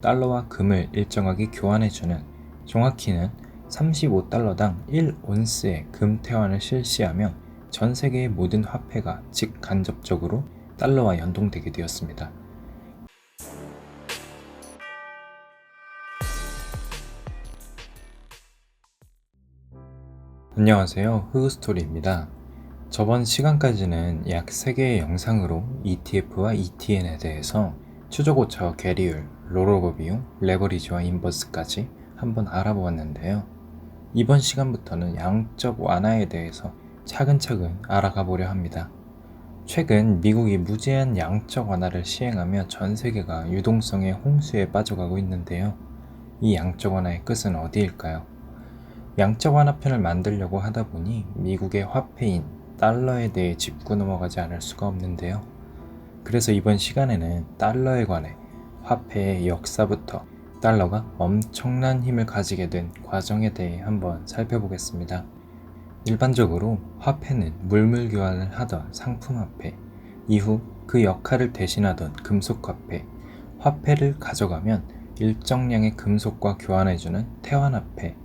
달러와 금을 일정하게 교환해주는 정확히는 35달러당 1온스의 금 태환을 실시하며 전 세계의 모든 화폐가 직간접적으로 달러와 연동되게 되었습니다. 안녕하세요. 흑스토리입니다. 저번 시간까지는 약 3개의 영상으로 ETF와 ETN에 대해서 추적오차 괴리율, 롤오버 비용, 레버리지와 인버스까지 한번 알아보았는데요. 이번 시간부터는 양적 완화에 대해서 차근차근 알아가 보려 합니다. 최근 미국이 무제한 양적 완화를 시행하며 전 세계가 유동성의 홍수에 빠져가고 있는데요. 이 양적 완화의 끝은 어디일까요? 양적 완화편을 만들려고 하다 보니 미국의 화폐인 달러에 대해 짚고 넘어가지 않을 수가 없는데요. 그래서 이번 시간에는 달러에 관해 화폐의 역사부터 달러가 엄청난 힘을 가지게 된 과정에 대해 한번 살펴보겠습니다. 일반적으로 화폐는 물물 교환을 하던 상품화폐, 이후 그 역할을 대신하던 금속화폐, 화폐를 가져가면 일정량의 금속과 교환해주는 태환화폐,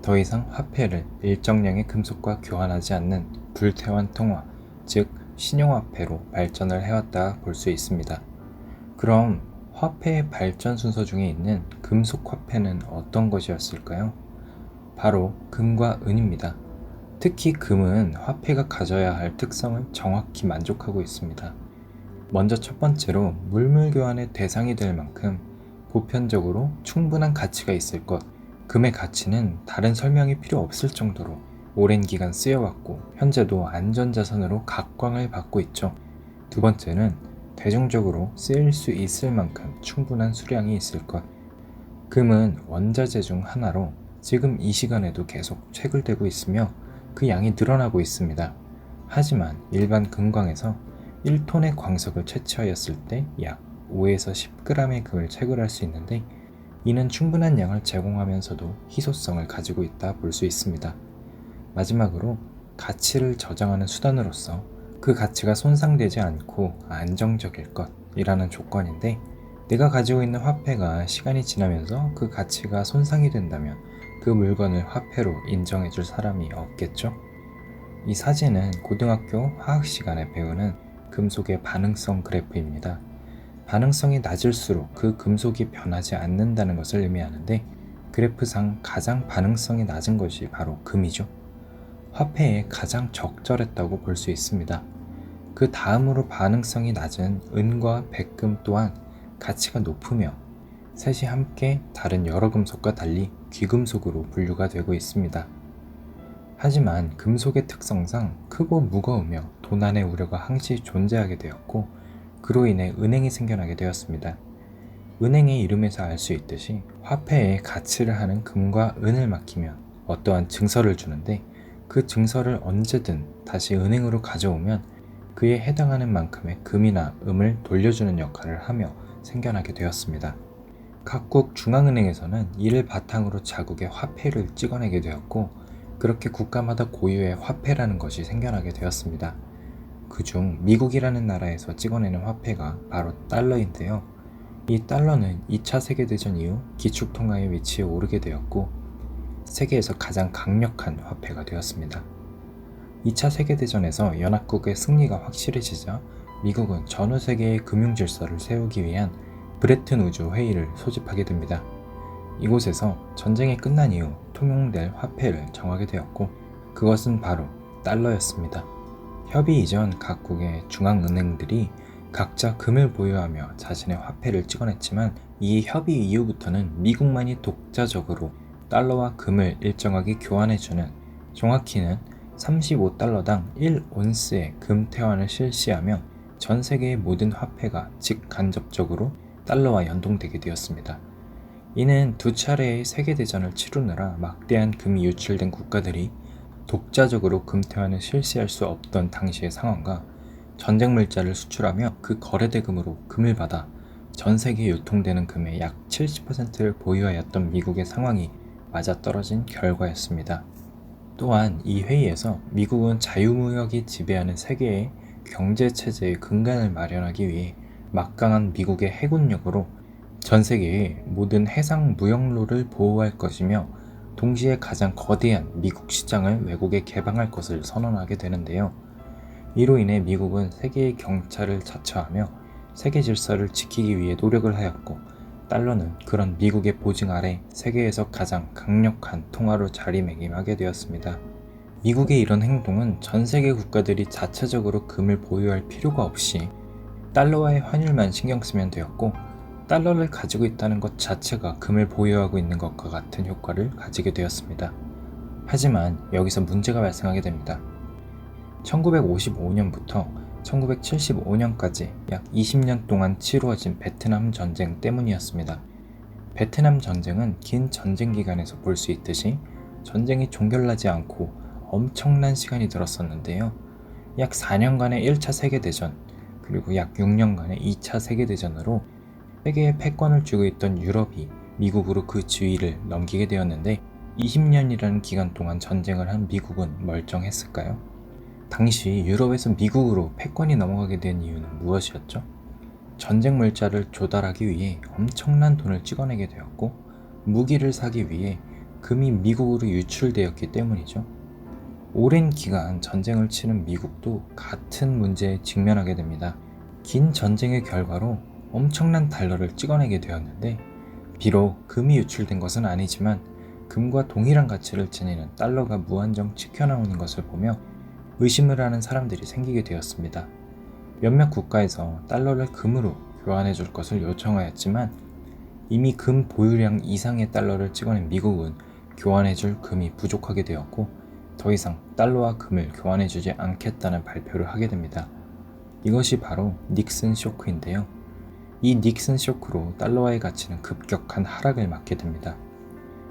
더 이상 화폐를 일정량의 금속과 교환하지 않는 불태환 통화, 즉 신용화폐로 발전을 해왔다 볼 수 있습니다. 그럼 화폐의 발전 순서 중에 있는 금속 화폐는 어떤 것이었을까요? 바로 금과 은입니다. 특히 금은 화폐가 가져야 할 특성을 정확히 만족하고 있습니다. 먼저 첫 번째로 물물 교환의 대상이 될 만큼 보편적으로 충분한 가치가 있을 것. 금의 가치는 다른 설명이 필요 없을 정도로 오랜 기간 쓰여왔고 현재도 안전자산으로 각광을 받고 있죠. 두 번째는 대중적으로 쓰일 수 있을 만큼 충분한 수량이 있을 것. 금은 원자재 중 하나로 지금 이 시간에도 계속 채굴되고 있으며 그 양이 늘어나고 있습니다. 하지만 일반 금광에서 1톤의 광석을 채취하였을 때 약 5에서 10g의 금을 채굴할 수 있는데 이는 충분한 양을 제공하면서도 희소성을 가지고 있다 볼 수 있습니다. 마지막으로 가치를 저장하는 수단으로서 그 가치가 손상되지 않고 안정적일 것이라는 조건인데 내가 가지고 있는 화폐가 시간이 지나면서 그 가치가 손상이 된다면 그 물건을 화폐로 인정해 줄 사람이 없겠죠? 이 사진은 고등학교 화학 시간에 배우는 금속의 반응성 그래프입니다. 반응성이 낮을수록 그 금속이 변하지 않는다는 것을 의미하는데 그래프상 가장 반응성이 낮은 것이 바로 금이죠. 화폐에 가장 적절했다고 볼 수 있습니다. 그 다음으로 반응성이 낮은 은과 백금 또한 가치가 높으며 셋이 함께 다른 여러 금속과 달리 귀금속으로 분류가 되고 있습니다. 하지만 금속의 특성상 크고 무거우며 도난의 우려가 항시 존재하게 되었고 그로 인해 은행이 생겨나게 되었습니다. 은행의 이름에서 알 수 있듯이 화폐에 가치를 하는 금과 은을 맡기면 어떠한 증서를 주는데 그 증서를 언제든 다시 은행으로 가져오면 그에 해당하는 만큼의 금이나 음을 돌려주는 역할을 하며 생겨나게 되었습니다. 각국 중앙은행에서는 이를 바탕으로 자국의 화폐를 찍어내게 되었고 그렇게 국가마다 고유의 화폐라는 것이 생겨나게 되었습니다. 그중 미국이라는 나라에서 찍어내는 화폐가 바로 달러인데요. 이 달러는 2차 세계대전 이후 기축통화의 위치에 오르게 되었고 세계에서 가장 강력한 화폐가 되었습니다. 2차 세계대전에서 연합국의 승리가 확실해지자 미국은 전후 세계의 금융 질서를 세우기 위한 브레튼 우주 회의를 소집하게 됩니다. 이곳에서 전쟁이 끝난 이후 통용될 화폐를 정하게 되었고 그것은 바로 달러였습니다. 협의 이전 각국의 중앙은행들이 각자 금을 보유하며 자신의 화폐를 찍어냈지만 이 협의 이후부터는 미국만이 독자적으로 달러와 금을 일정하게 교환해주는 정확히는 35달러당 1온스의 금 태환을 실시하며 전 세계의 모든 화폐가 직간접적으로 달러와 연동되게 되었습니다. 이는 두 차례의 세계대전을 치르느라 막대한 금이 유출된 국가들이 독자적으로 금태환을 실시할 수 없던 당시의 상황과 전쟁 물자를 수출하며 그 거래대금으로 금을 받아 전 세계에 유통되는 금의 약 70%를 보유하였던 미국의 상황이 맞아떨어진 결과였습니다. 또한 이 회의에서 미국은 자유무역이 지배하는 세계의 경제 체제의 근간을 마련하기 위해 막강한 미국의 해군력으로 전 세계의 모든 해상 무역로를 보호할 것이며 동시에 가장 거대한 미국 시장을 외국에 개방할 것을 선언하게 되는데요. 이로 인해 미국은 세계의 경찰을 자처하며 세계 질서를 지키기 위해 노력을 하였고 달러는 그런 미국의 보증 아래 세계에서 가장 강력한 통화로 자리매김하게 되었습니다. 미국의 이런 행동은 전 세계 국가들이 자체적으로 금을 보유할 필요가 없이 달러와의 환율만 신경 쓰면 되었고 달러를 가지고 있다는 것 자체가 금을 보유하고 있는 것과 같은 효과를 가지게 되었습니다. 하지만 여기서 문제가 발생하게 됩니다. 1955년부터 1975년까지 약 20년 동안 치루어진 베트남 전쟁 때문이었습니다. 베트남 전쟁은 긴 전쟁 기간에서 볼 수 있듯이 전쟁이 종결나지 않고 엄청난 시간이 들었었는데요. 약 4년간의 1차 세계대전, 그리고 약 6년간의 2차 세계대전으로 세계에 패권을 쥐고 있던 유럽이 미국으로 그 지위를 넘기게 되었는데 20년이라는 기간 동안 전쟁을 한 미국은 멀쩡했을까요? 당시 유럽에서 미국으로 패권이 넘어가게 된 이유는 무엇이었죠? 전쟁 물자를 조달하기 위해 엄청난 돈을 찍어내게 되었고 무기를 사기 위해 금이 미국으로 유출되었기 때문이죠. 오랜 기간 전쟁을 치른 미국도 같은 문제에 직면하게 됩니다. 긴 전쟁의 결과로 엄청난 달러를 찍어내게 되었는데 비록 금이 유출된 것은 아니지만 금과 동일한 가치를 지니는 달러가 무한정 찍혀나오는 것을 보며 의심을 하는 사람들이 생기게 되었습니다. 몇몇 국가에서 달러를 금으로 교환해 줄 것을 요청하였지만 이미 금 보유량 이상의 달러를 찍어낸 미국은 교환해 줄 금이 부족하게 되었고 더 이상 달러와 금을 교환해 주지 않겠다는 발표를 하게 됩니다. 이것이 바로 닉슨 쇼크인데요. 이 닉슨 쇼크로 달러와의 가치는 급격한 하락을 맞게 됩니다.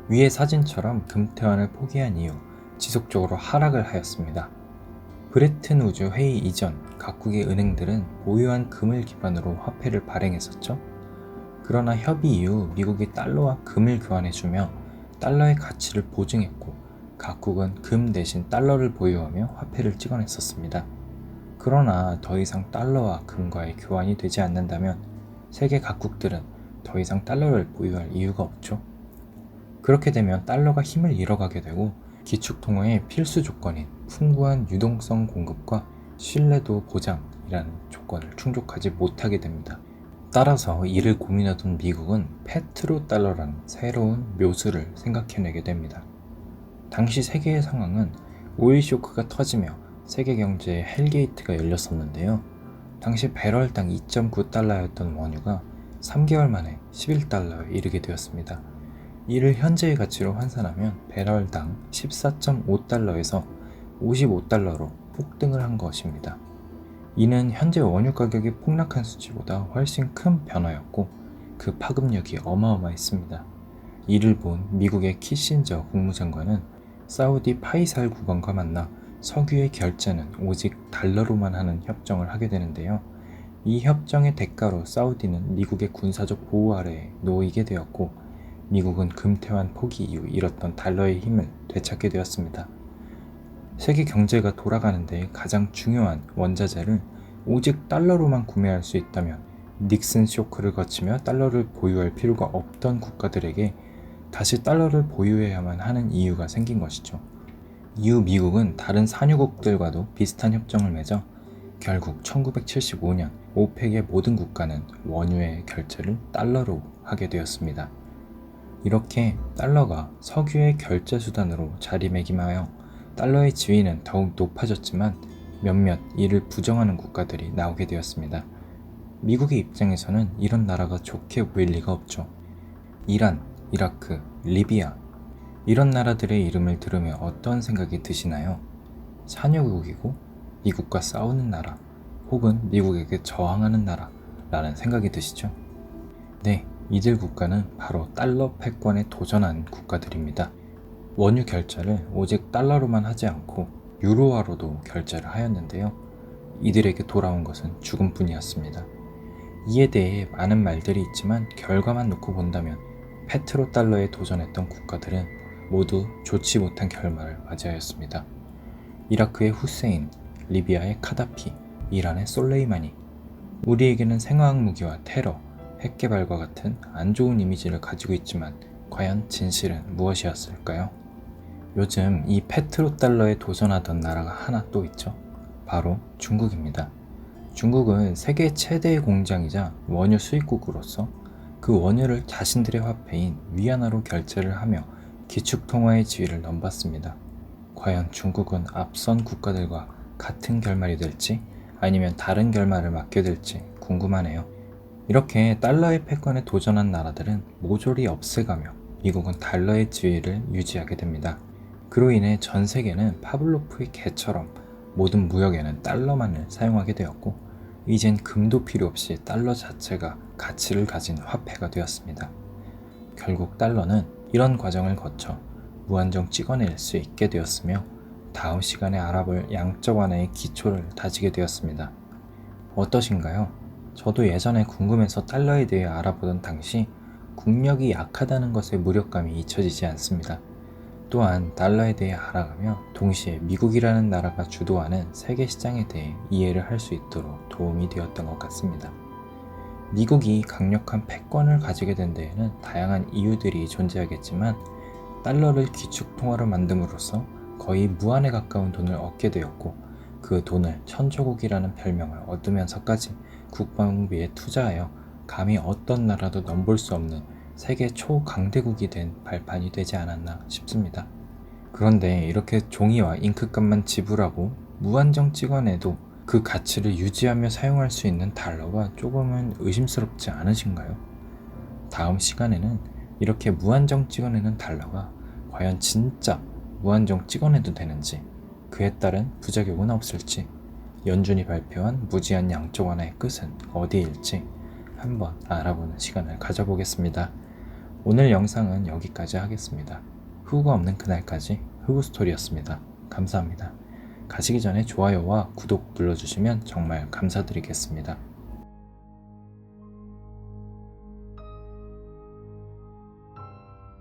위의 사진처럼 금태환을 포기한 이후 지속적으로 하락을 하였습니다. 브레튼 우주 회의 이전 각국의 은행들은 보유한 금을 기반으로 화폐를 발행했었죠. 그러나 협의 이후 미국이 달러와 금을 교환해주며 달러의 가치를 보증했고 각국은 금 대신 달러를 보유하며 화폐를 찍어냈었습니다. 그러나 더 이상 달러와 금과의 교환이 되지 않는다면 세계 각국들은 더 이상 달러를 보유할 이유가 없죠. 그렇게 되면 달러가 힘을 잃어가게 되고 기축통화의 필수 조건인 풍부한 유동성 공급과 신뢰도 보장이라는 조건을 충족하지 못하게 됩니다. 따라서 이를 고민하던 미국은 페트로 달러라는 새로운 묘수를 생각해내게 됩니다. 당시 세계의 상황은 오일 쇼크가 터지며 세계 경제에 헬게이트가 열렸었는데요. 당시 배럴당 2.9달러였던 원유가 3개월 만에 11달러에 이르게 되었습니다. 이를 현재의 가치로 환산하면 배럴당 14.5달러에서 55달러로 폭등을 한 것입니다. 이는 현재 원유 가격이 폭락한 수치보다 훨씬 큰 변화였고 그 파급력이 어마어마했습니다. 이를 본 미국의 키신저 국무장관은 사우디 파이살 국왕과 만나 석유의 결제는 오직 달러로만 하는 협정을 하게 되는데요. 이 협정의 대가로 사우디는 미국의 군사적 보호 아래에 놓이게 되었고 미국은 금태환 포기 이후 잃었던 달러의 힘을 되찾게 되었습니다. 세계 경제가 돌아가는 데 가장 중요한 원자재를 오직 달러로만 구매할 수 있다면 닉슨 쇼크를 거치며 달러를 보유할 필요가 없던 국가들에게 다시 달러를 보유해야만 하는 이유가 생긴 것이죠. 이후 미국은 다른 산유국들과도 비슷한 협정을 맺어 결국 1975년 오펙의 모든 국가는 원유의 결제를 달러로 하게 되었습니다. 이렇게 달러가 석유의 결제 수단으로 자리매김하여 달러의 지위는 더욱 높아졌지만 몇몇 이를 부정하는 국가들이 나오게 되었습니다. 미국의 입장에서는 이런 나라가 좋게 보일 리가 없죠. 이란, 이라크, 리비아 이런 나라들의 이름을 들으며 어떤 생각이 드시나요? 산유국이고 미국과 싸우는 나라 혹은 미국에게 저항하는 나라라는 생각이 드시죠? 네, 이들 국가는 바로 달러 패권에 도전한 국가들입니다. 원유 결제를 오직 달러로만 하지 않고 유로화로도 결제를 하였는데요. 이들에게 돌아온 것은 죽음뿐이었습니다. 이에 대해 많은 말들이 있지만 결과만 놓고 본다면 페트로 달러에 도전했던 국가들은 모두 좋지 못한 결말을 맞이하였습니다. 이라크의 후세인, 리비아의 카다피, 이란의 솔레이마니, 우리에게는 생화학 무기와 테러, 핵개발과 같은 안 좋은 이미지를 가지고 있지만 과연 진실은 무엇이었을까요? 요즘 이 페트로 달러에 도전하던 나라가 하나 또 있죠. 바로 중국입니다. 중국은 세계 최대의 공장이자 원유 수입국으로서 그 원유를 자신들의 화폐인 위안화로 결제를 하며 기축통화의 지위를 넘봤습니다. 과연 중국은 앞선 국가들과 같은 결말이 될지 아니면 다른 결말을 맞게 될지 궁금하네요. 이렇게 달러의 패권에 도전한 나라들은 모조리 없애가며 미국은 달러의 지위를 유지하게 됩니다. 그로 인해 전 세계는 파블로프의 개처럼 모든 무역에는 달러만을 사용하게 되었고 이젠 금도 필요 없이 달러 자체가 가치를 가진 화폐가 되었습니다. 결국 달러는 이런 과정을 거쳐 무한정 찍어낼 수 있게 되었으며 다음 시간에 알아볼 양적 완화의 기초를 다지게 되었습니다. 어떠신가요? 저도 예전에 궁금해서 달러에 대해 알아보던 당시 국력이 약하다는 것에 무력감이 잊혀지지 않습니다. 또한 달러에 대해 알아가며 동시에 미국이라는 나라가 주도하는 세계 시장에 대해 이해를 할 수 있도록 도움이 되었던 것 같습니다. 미국이 강력한 패권을 가지게 된 데에는 다양한 이유들이 존재하겠지만 달러를 기축 통화로 만듦으로써 거의 무한에 가까운 돈을 얻게 되었고 그 돈을 천조국이라는 별명을 얻으면서까지 국방비에 투자하여 감히 어떤 나라도 넘볼 수 없는 세계 초강대국이 된 발판이 되지 않았나 싶습니다. 그런데 이렇게 종이와 잉크값만 지불하고 무한정 찍어내도 그 가치를 유지하며 사용할 수 있는 달러가 조금은 의심스럽지 않으신가요? 다음 시간에는 이렇게 무한정 찍어내는 달러가 과연 진짜 무한정 찍어내도 되는지 그에 따른 부작용은 없을지 연준이 발표한 무지한 양적 완화의 끝은 어디일지 한번 알아보는 시간을 가져보겠습니다. 오늘 영상은 여기까지 하겠습니다. 후가 없는 그날까지 후구 스토리였습니다. 감사합니다. 가시기 전에 좋아요와 구독 눌러주시면 정말 감사드리겠습니다.